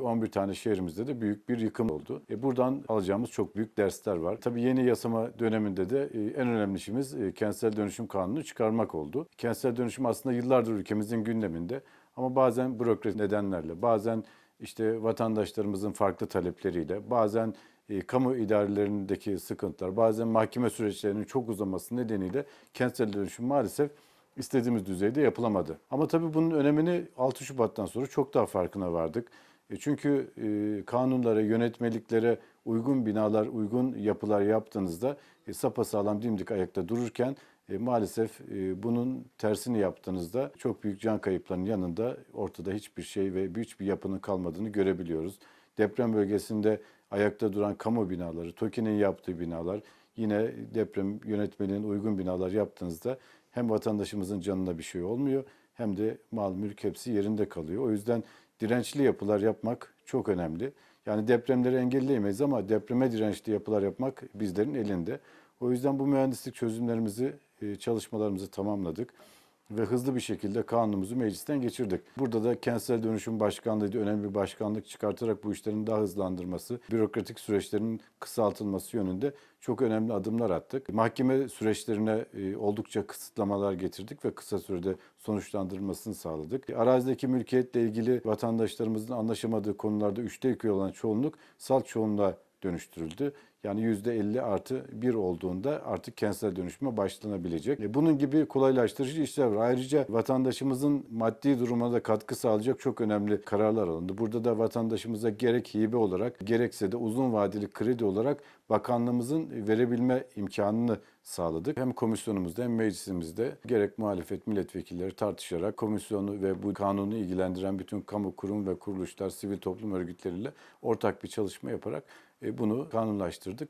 11 tane şehrimizde de büyük bir yıkım oldu. E buradan alacağımız çok büyük dersler var. Tabii yeni yasama döneminde de e, en önemli işimiz e, kentsel dönüşüm kanunu çıkarmak oldu. Kentsel dönüşüm aslında yıllardır ülkemizin gündeminde ama bazen bürokrasi nedenlerle, bazen işte vatandaşlarımızın farklı talepleriyle, bazen e, kamu idarelerindeki sıkıntılar, bazen mahkeme süreçlerinin çok uzaması nedeniyle kentsel dönüşüm maalesef istediğimiz düzeyde yapılamadı. Ama tabii bunun önemini 6 Şubat'tan sonra çok daha farkına vardık. E, Çünkü e, kanunlara, yönetmeliklere uygun binalar, uygun yapılar yaptığınızda e, sapasağlam dimdik ayakta dururken maalesef bunun tersini yaptığınızda çok büyük can kayıplarının yanında ortada hiçbir şey ve hiçbir yapının kalmadığını görebiliyoruz. Deprem bölgesinde ayakta duran kamu binaları, TOKİ'nin yaptığı binalar, yine deprem yönetmeliğinin uygun binalar yaptığınızda hem vatandaşımızın canına bir şey olmuyor hem de mal mülk hepsi yerinde kalıyor. O yüzden dirençli yapılar yapmak çok önemli. Yani depremleri engelleyemeyiz ama depreme dirençli yapılar yapmak bizlerin elinde. O yüzden bu mühendislik çözümlerimizi, e, çalışmalarımızı tamamladık ve hızlı bir şekilde kanunumuzu meclisten geçirdik. Burada da kentsel dönüşüm başkanlığı diye önemli bir başkanlık çıkartarak bu işlerin daha hızlandırması, bürokratik süreçlerin kısaltılması yönünde çok önemli adımlar attık. Mahkeme süreçlerine e, oldukça kısıtlamalar getirdik ve kısa sürede sonuçlandırılmasını sağladık. Arazideki mülkiyetle ilgili vatandaşlarımızın anlaşamadığı konularda üçte iki olan çoğunluk salt çoğunluğa dönüştürüldü. Yani %50 artı 1 olduğunda artık kentsel dönüşüme başlanabilecek. E, Bunun gibi kolaylaştırıcı işler var. Ayrıca vatandaşımızın maddi durumuna da katkı sağlayacak çok önemli kararlar alındı. Burada da vatandaşımıza gerek hibe olarak gerekse de uzun vadeli kredi olarak bakanlığımızın verebilme imkanını sağladık. Hem komisyonumuzda hem meclisimizde gerek muhalefet milletvekilleri tartışarak komisyonu ve bu kanunu ilgilendiren bütün kamu kurum ve kuruluşlar, sivil toplum örgütleriyle ortak bir çalışma yaparak e, bunu kanunlaştırdık.